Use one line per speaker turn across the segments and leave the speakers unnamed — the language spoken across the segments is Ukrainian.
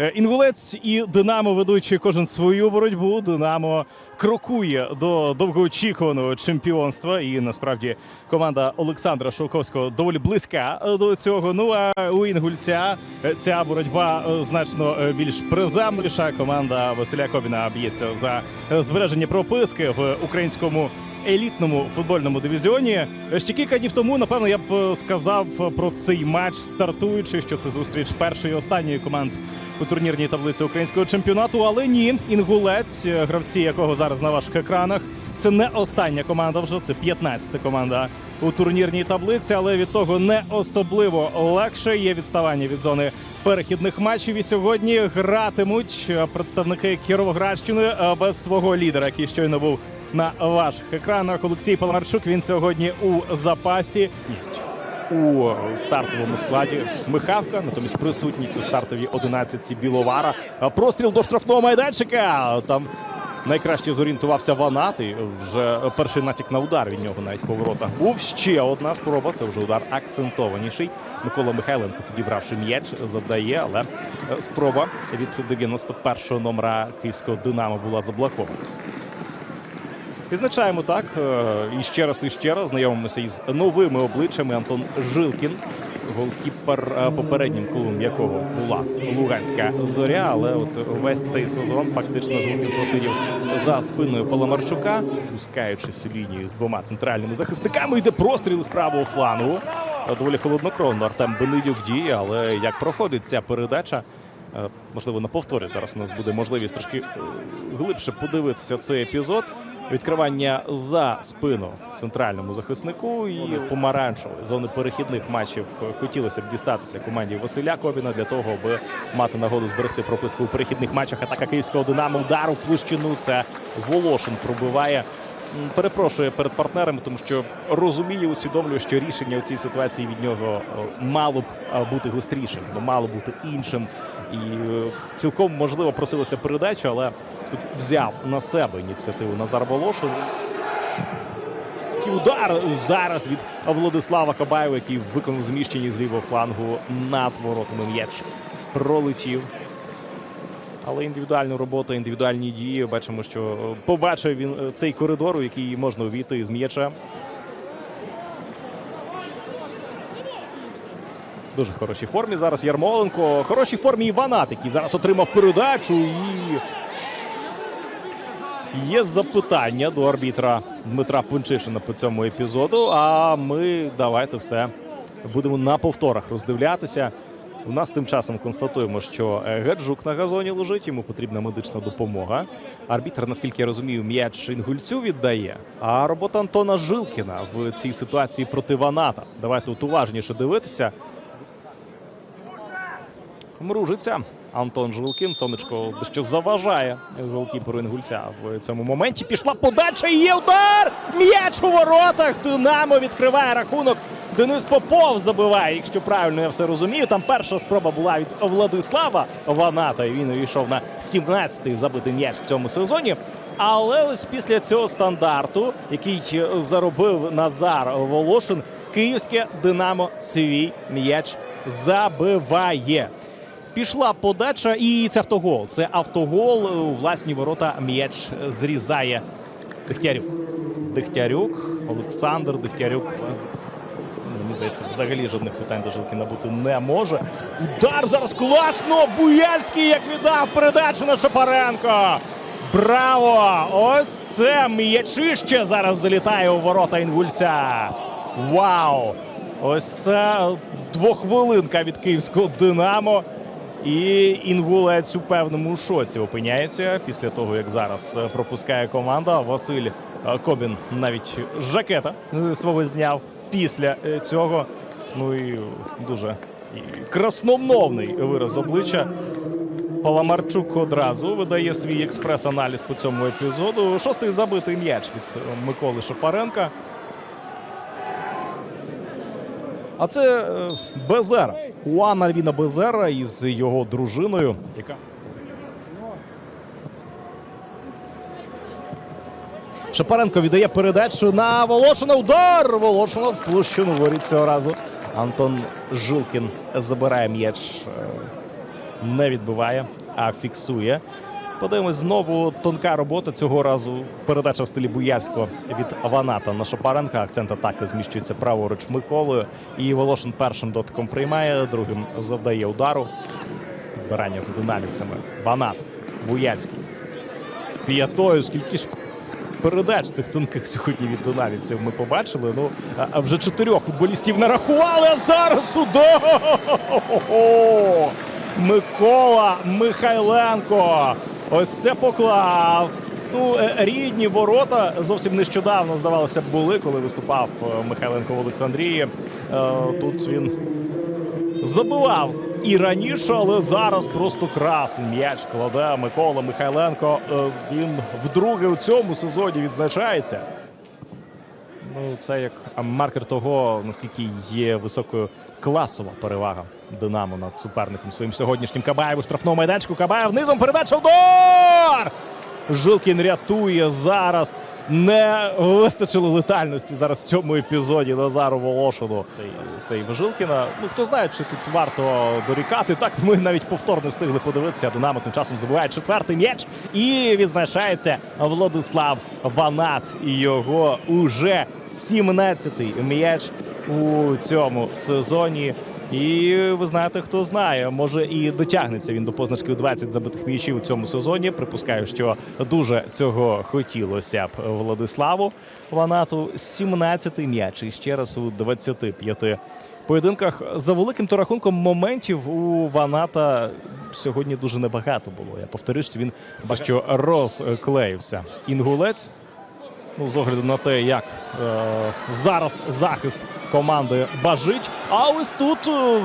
Е, Інгулець і Динамо ведучи кожен свою боротьбу. Динамо крокує до довгоочікуваного чемпіонства. І насправді команда Олександра Шовковського доволі близька е, до цього. Ну а у Інгульця е, ця боротьба значно більш приземліша. Команда Василя Кобіна б'ється за збереження прописки в українському. Елітному футбольному дивізіоні ще кілька днів тому, напевно, я б е, сказав про цей матч, стартуючи, що це зустріч першої і останньої команд у турнірній таблиці українського чемпіонату. Але ні, інгулець, е, гравці якого зараз на ваших екранах. Це не остання команда вже, це 15-та команда у турнірній таблиці, але від того не особливо легше. Є відставання від зони перехідних матчів. І сьогодні гратимуть е, представники Кіровоградщини без свого лідера, який щойно був на ваших екранах. Олексій Паламарчук. Він сьогодні у запасі. Ність у стартовому складі Михавка, натомість присутність у стартовій одинадцятці Біловара. Простріл до штрафного майданчика. Там найкраще зорієнтувався Ванат. І вже перший натяк на удар від нього навіть по воротах був. Ще одна спроба. Це вже удар акцентованіший. Микола Михайленко, підібравши м'яч, завдає, але спроба від 91-го номера київського Динамо була заблокована. Відзначаємо так е, і ще раз і ще раз знайомимося із новими обличчями. Антон Жилкін, голкіпер е, попереднім клубом якого була Луганська зоря. Але от весь цей сезон фактично Жилкін просидів за спиною Паламарчука, пускаючись у лінію з двома центральними захисниками. Йде простріл з правого флангу. Е, Доволі холоднокровно Артем Бенедюк діє, але як проходить ця передача? Можливо, на повторі зараз у нас буде можливість трошки глибше подивитися цей епізод. Відкривання за спину центральному захиснику і помаранчевої зони перехідних матчів хотілося б дістатися команді Василя Кобіна для того, аби мати нагоду зберегти прописку у перехідних матчах. Атака київського динамо удар у площину. Це Волошин пробиває. Перепрошує перед партнерами, тому що розуміє, усвідомлює, що рішення у цій ситуації від нього мало б бути гострішим, мало бути іншим. І е, цілком можливо просилася передача, але тут взяв на себе ініціативу Назар Волошин. І удар зараз від Владислава Кабаєва, який виконав зміщення з лівого флангу над воротами м'яч. Пролетів. Але індивідуальна робота, індивідуальні дії. Бачимо, що побачив він е, цей коридор, у який можна увійти з м'яча. Дуже хорошій формі зараз Ярмоленко. Хорошій формі Іванат, який зараз отримав передачу. І є запитання до арбітра Дмитра Пунчишина по цьому епізоду. А ми давайте все будемо на повторах роздивлятися. У нас тим часом констатуємо, що е, Гаджук на газоні лежить, йому потрібна медична допомога. Арбітр, наскільки я розумію, м'яч інгульцю віддає. А робота Антона Жилкіна в цій ситуації проти Ваната. Давайте от уважніше дивитися. Мружиться Антон Жилкін. Сонечко дещо заважає голкіперу інгульця в цьому моменті. Пішла подача. і Є удар! М'яч у воротах. Динамо відкриває рахунок. Денис Попов забиває, якщо правильно я все розумію. Там перша спроба була від Владислава Ваната. і Він увійшов на 17-й забитий м'яч в цьому сезоні. Але ось після цього стандарту, який заробив Назар Волошин, київське Динамо свій м'яч забиває. Пішла подача, і це автогол. Це автогол у власні ворота. М'яч зрізає Дегтярюк. Дегтярюк, Олександр Дегтярюк. Мені здається, взагалі жодних питань до Жилкіна бути не може. Удар зараз класно! Буяльський як віддав передачу на Шапаренко. Браво! Ось це м'ячище зараз залітає у ворота інгульця. Вау! Ось це двохвилинка від київського Динамо. І інгулець у певному шоці опиняється після того, як зараз е, пропускає команда. Василь е, Кобін навіть жакета е, свого зняв після е, цього. Ну і дуже красномовний вираз обличчя. Паламарчук одразу видає свій експрес-аналіз по цьому епізоду. Шостий забитий м'яч від е, Миколи Шапаренка. А це е, Безера. Хуан Альвіна Безера із його дружиною, яка Шапаренко віддає передачу на Волошина. Удар! Волошина в площину воріт цього разу. Антон Жилкін забирає м'яч е, не відбиває, а фіксує. Подивимось, знову тонка робота. Цього разу передача в стилі Буяльського від Ваната на Шопаренка. Акцент атаки зміщується праворуч Миколою. І Волошин першим дотиком приймає, другим завдає удару. Підбирання за динамівцями. Ванат, Буяльський. П'ятою, скільки ж передач цих тонких сьогодні від динамівців ми побачили. Ну, а- вже чотирьох футболістів нарахували, а зараз удар! Микола Михайленко. Ось це поклав. Ну, е, рідні ворота зовсім нещодавно, здавалося, були, коли виступав е, Михайленко в Олександрії. Е, Тут він забивав і раніше, але зараз просто красень м'яч кладе Микола Михайленко. Е, Він вдруге у цьому сезоні відзначається. Ну, це як маркер того, наскільки є високою класова перевага Динамо над суперником своїм сьогоднішнім Кабаєв у штрафному майданчику. Кабаєв низом передача удар! Жилкін рятує зараз. Не вистачило летальності зараз в цьому епізоді Назару Волошину. Цей сейв Жилкіна. Ну хто знає, чи тут варто дорікати. Так ми навіть повторно встигли подивитися. Динамо тим часом забуває четвертий м'яч і відзначається Владислав Ванат. І його уже 17-й м'яч у цьому сезоні. І ви знаєте, хто знає, може і дотягнеться він до позначки у 20 забитих м'ячів у цьому сезоні. Припускаю, що дуже цього хотілося б Владиславу Ванату. 17-й м'яч і ще раз у 25 поєдинках. За великим то рахунком моментів у Ваната сьогодні дуже небагато було. Я повторюю, що він бачу, що розклеївся. Інгулець. Ну, з огляду на те, як е, зараз захист команди бажить. А ось тут е,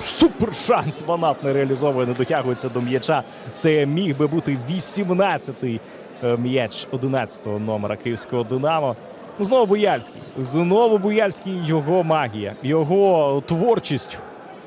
супер шанс Ванат не реалізовує, не дотягується до м'яча. Це міг би бути 18-й е, м'яч 11-го номера київського Динамо. Ну, знову Буяльський. Знову Буяльський його магія, його творчість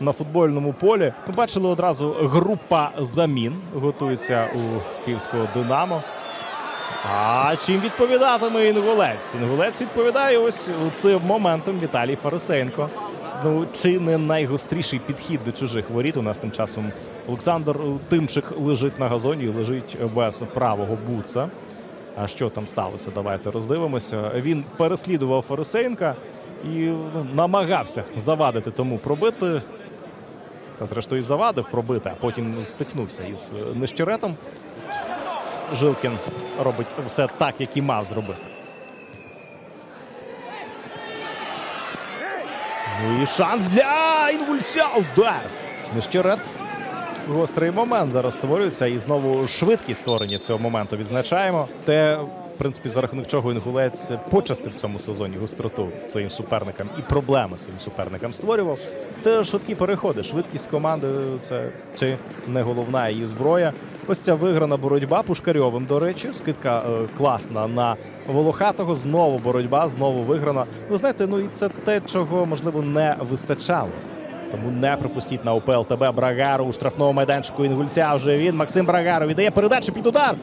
на футбольному полі. Ми бачили одразу група замін готується у київського Динамо. А чим відповідатиме Інгулець? Інгулець відповідає ось цим моментом Віталій Фарисенко. Ну, чи не найгостріший підхід до чужих воріт? У нас тим часом Олександр Тимчик лежить на газоні, лежить без правого буца. А що там сталося? Давайте роздивимося. Він переслідував Фарисенка і ну, намагався завадити тому пробити. Та зрештою завадив пробити, а потім стикнувся із нещеретом. Жилкін робить все так, як і мав зробити. Ну і шанс для інгульця. Удар. Нещерет. Гострий момент зараз створюється. І знову швидкість створення цього моменту відзначаємо. Те, принципі, за рахунок чого інгулець почасти в цьому сезоні гостроту своїм суперникам і проблеми своїм суперникам створював. Це швидкі переходи. Швидкість команди це чи не головна її зброя. Ось ця виграна боротьба Пушкарьовим, до речі, скидка е, класна на Волохатого. Знову боротьба, знову виграна. Ви знаєте, ну і це те, чого можливо не вистачало. Тому не пропустіть на УПЛ ТБ Брагару у штрафному майданчику Інгульця. Вже він Максим Брагару віддає передачу під удар.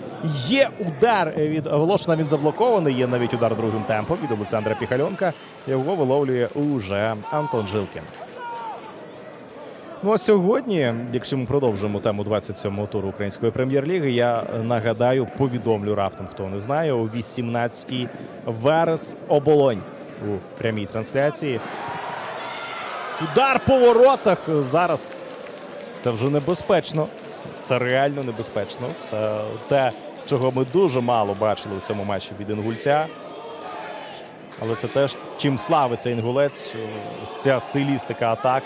Є удар від Волошина. Він заблокований. Є навіть удар другим темпом від Олександра Піхальонка. Його виловлює уже Антон Жилкін. Ну а сьогодні, якщо ми продовжимо тему 27-го туру української прем'єр-ліги, я нагадаю, повідомлю раптом, хто не знає, о 18-й Верес Оболонь у прямій трансляції. Удар по воротах зараз. Це вже небезпечно. Це реально небезпечно. Це те, чого ми дуже мало бачили у цьому матчі від інгульця. Але це теж чим славиться інгулець, ця стилістика атак.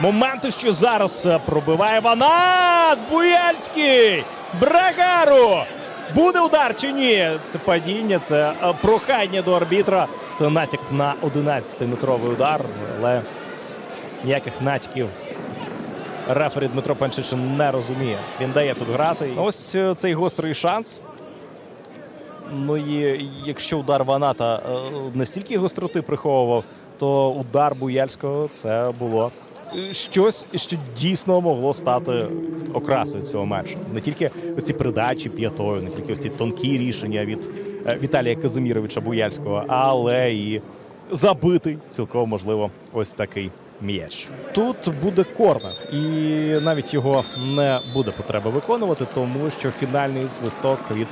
Моменти, що зараз е, пробиває Ванат! Буяльський! Брагару! Буде удар чи ні? Це падіння, це е, прохання до арбітра. Це натяк на 11-метровий удар, але ніяких натяків рефері Дмитро Панчишин не розуміє. Він дає тут грати. Ось е, цей гострий шанс. Ну і якщо удар Ваната е, не стільки гостроти приховував, то удар Буяльського це було щось, що дійсно могло стати окрасою цього матчу. Не тільки ці передачі п'ятою, не тільки ось ці тонкі рішення від е, Віталія Казиміровича Буяльського, але і забитий цілком можливо ось такий м'яч. Тут буде корнер, і навіть його не буде потреби виконувати, тому що фінальний свисток від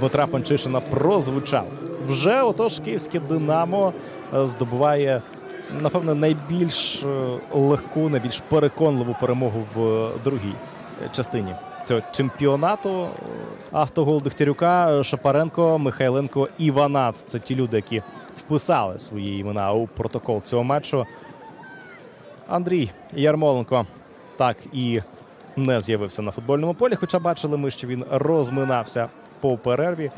Дмитра Панчишина прозвучав. Вже отож київське Динамо е, здобуває напевно найбільш е, легку, найбільш переконливу перемогу в е, другій частині цього чемпіонату. Автогол Дегтярюка, Шапаренко, Михайленко і Ванат. Це ті люди, які вписали свої імена у протокол цього матчу. Андрій Ярмоленко так і не з'явився на футбольному полі, хоча бачили ми, що він розминався по перерві.